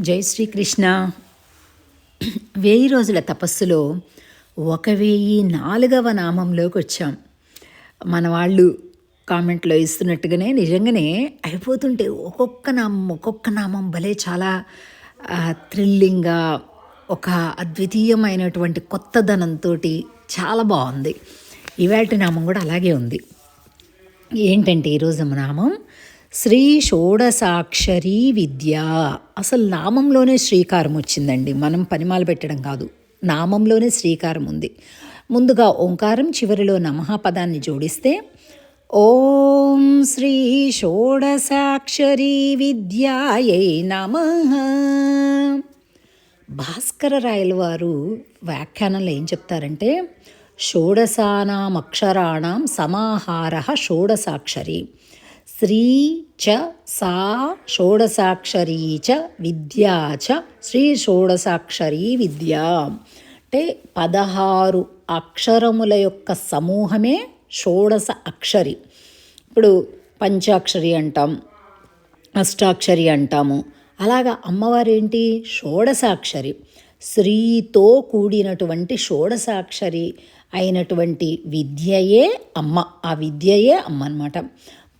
జై శ్రీకృష్ణ. వెయ్యి రోజుల తపస్సులో ఒక వెయ్యి నాలుగవ నామంలోకి వచ్చాం. మన వాళ్ళు కామెంట్లో ఇస్తున్నట్టుగానే నిజంగానే అయిపోతుంటే ఒక్కొక్క నామం ఒక్కొక్క నామం భలే చాలా థ్రిల్లింగ్గా ఒక అద్వితీయమైనటువంటి కొత్తదనంతో చాలా బాగుంది. ఇవాటి నామం కూడా అలాగే ఉంది. ఏంటంటే ఈరోజు నామం శ్రీ షోడసాక్షరి విద్య. అసలు నామంలోనే శ్రీకారం వచ్చిందండి. మనం పనిమాల పెట్టడం కాదు. నామంలోనే శ్రీకారం ఉంది. ముందుగా ఓంకారం చివరిలో నమః పదాన్ని జోడిస్తే ఓం శ్రీ షోడసాక్షరీ విద్యాయై నమ. భాస్కర రాయల వారు వ్యాఖ్యానంలో ఏం చెప్తారంటే షోడశానాం అక్షరాణం సమాహార షోడసాక్షరి శ్రీ చ సా షోడసాక్షరీ చ విద్యా చ శ్రీ షోడసాక్షరీ విద్య. అంటే పదహారు అక్షరముల యొక్క సమూహమే షోడశ అక్షరి. ఇప్పుడు పంచాక్షరి అంటాం అష్టాక్షరి అంటాము. అలాగా అమ్మవారు ఏంటి షోడసాక్షరి శ్రీతో కూడినటువంటి షోడసాక్షరి అయినటువంటి విద్యయే అమ్మ. ఆ విద్యయే అమ్మ అనమాట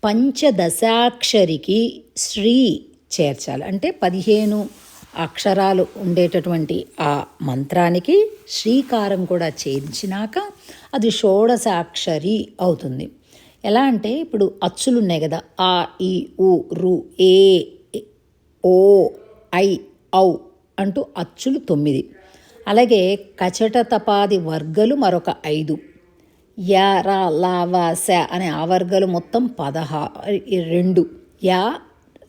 పంచదశాక్షరికి శ్రీ చేర్చాలి. అంటే పదిహేను అక్షరాలు ఉండేటటువంటి ఆ మంత్రానికి శ్రీకారం కూడా చేర్చినాక అది షోడసాక్షరి అవుతుంది. ఎలా అంటే ఇప్పుడు అచ్చులు ఉన్నాయి కదా ఆ ఈ ఉ రు ఏ ఓ ఐ ఔ అంటూ అచ్చులు తొమ్మిది. అలాగే కచట తపాది వర్గలు మరొక ఐదు. యా రా లా వా శ అనే ఆ వర్గాలు మొత్తం పదహా రెండు. యా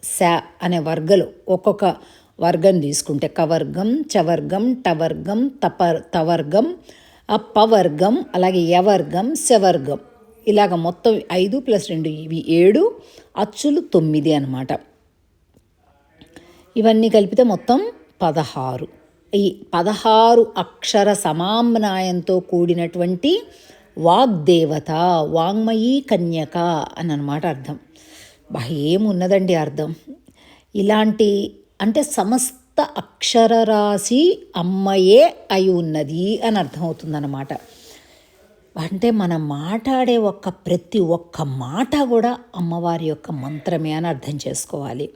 శ అనే వర్గాలు ఒక్కొక్క వర్గం తీసుకుంటే కవర్గం చవర్గం టవర్గం తపర్ తవర్గం అప్పవర్గం అలాగే యవర్గం శవర్గం. ఇలాగ మొత్తం ఐదు ప్లస్ రెండు ఇవి ఏడు అచ్చులు తొమ్మిది అన్నమాట. ఇవన్నీ కలిపితే మొత్తం పదహారు. ఈ పదహారు అక్షర సమామ్నాయంతో కూడినటువంటి వాగ్దేవత వాంగ్మయీ కన్యక అని అనమాట అర్థం. బా ఏమున్నదండి అర్థం. ఇలాంటి అంటే సమస్త అక్షరరాశి అమ్మయే అయి ఉన్నది అని అర్థమవుతుందన్నమాట. అంటే మనం మాట్లాడే ఒక్క ప్రతి ఒక్క మాట కూడా అమ్మవారి యొక్క మంత్రమే అని అర్థం చేసుకోవాలి.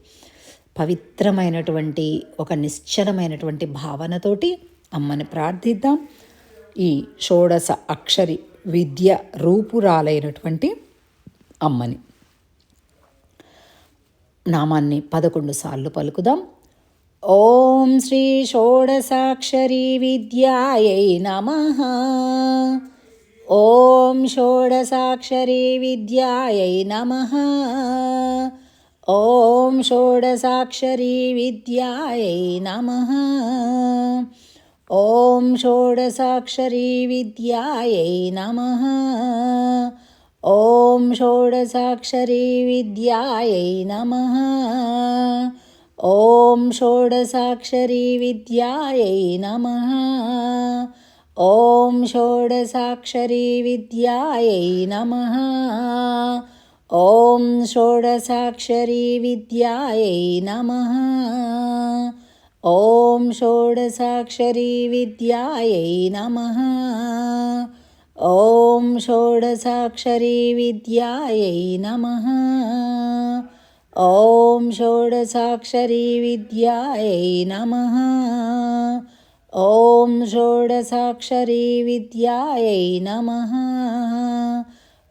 పవిత్రమైనటువంటి ఒక నిశ్చలమైనటువంటి భావనతోటి అమ్మని ప్రార్థిద్దాం. ఈ షోడశ అక్షరి విద్య రూపురాలైనటువంటి అమ్మని. నామాన్ని పదకొండు సార్లు పలుకుదాం. ఓం శ్రీ షోడసాక్షరి విద్యాయై నమ. ఓం షోడసాక్షరి విద్యాయై నమ. ఓం షోడసాక్షరి విద్యాయై నమ. ॐ षोडशाक्षरी विद्यायै नमः ॐ षोडशाक्षरी विद्यायै नमः ॐ षोडशाक्षरी विद्यायै नमः ॐ षोडशाक्षरी विद्यायै नमः ॐ षोडशाक्षरी विद्यायै नमः ॐ षोडशाक्षरी विद्यायै नमः ॐ षोडशाक्षरी विद्यायै नमः ॐ षोडशाक्षरी विद्यायै नमः ॐ षोडशाक्षरी विद्यायै नमः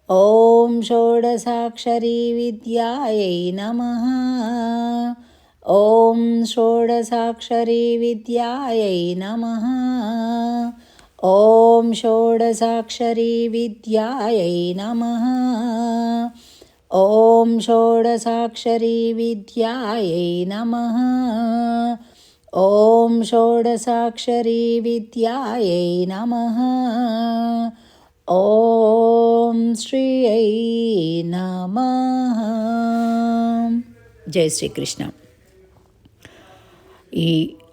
ॐ षोडशाक्षरी विद्यायै नमः ॐ षोडशाक्षरी विद्यायै नमः। ॐ षोडशाक्षरी विद्यायै नमः। ॐ षोडशाक्षरी विद्यायै नमः। ॐ षोडशाक्षरी विद्यायै नमः। ॐ श्रियै नमः। जय श्रीकृष्ण। ఈ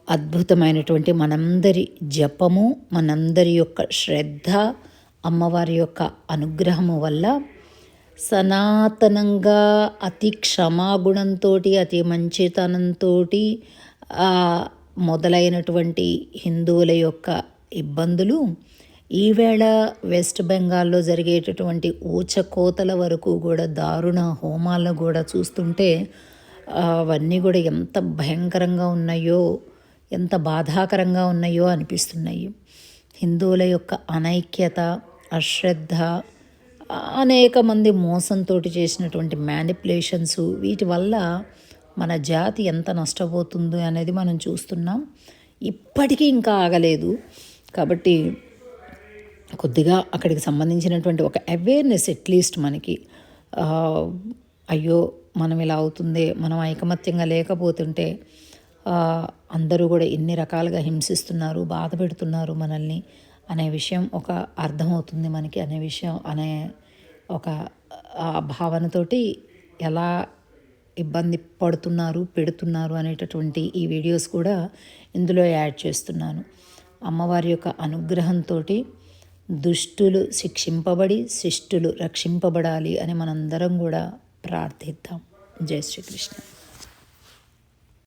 అద్భుతమైనటువంటి మనందరి జపము మనందరి యొక్క శ్రద్ధ అమ్మవారి యొక్క అనుగ్రహము వల్ల సనాతనంగా అతి క్షమాగుణంతో అతి మంచితనంతో మొదలైనటువంటి హిందువుల యొక్క ఇబ్బందులు ఈవేళ వెస్ట్ బెంగాల్లో జరిగేటటువంటి ఊచకోతల వరకు కూడా దారుణ హోమాలను కూడా చూస్తుంటే అవన్నీ కూడా ఎంత భయంకరంగా ఉన్నాయో ఎంత బాధాకరంగా ఉన్నాయో అనిపిస్తున్నాయి. హిందువుల యొక్క అనైక్యత అశ్రద్ధ అనేక మంది మోసంతో చేసినటువంటి మ్యానిపులేషన్స్ వీటి వల్ల మన జాతి ఎంత నష్టపోతుందో అనేది మనం చూస్తున్నాం. ఇప్పటికీ ఇంకా ఆగలేదు. కాబట్టి కొద్దిగా అక్కడికి సంబంధించినటువంటి ఒక అవేర్నెస్ అట్లీస్ట్ మనకి అయ్యో మనం ఇలా అవుతుంది మనం ఐకమత్యంగా లేకపోతుంటే అందరూ కూడా ఎన్ని రకాలుగా హింసిస్తున్నారు బాధ పెడుతున్నారు మనల్ని అనే విషయం ఒక అర్థమవుతుంది మనకి అనే విషయం అనే ఒక భావనతోటి ఎలా ఇబ్బంది పడుతున్నారు పెడుతున్నారు అనేటటువంటి ఈ వీడియోస్ కూడా ఇందులో యాడ్ చేస్తున్నాను. అమ్మవారి యొక్క అనుగ్రహంతో దుష్టులు శిక్షింపబడి శిష్టులు రక్షింపబడాలి అని మనందరం కూడా ప్రార్థిద్దాం. జై శ్రీకృష్ణ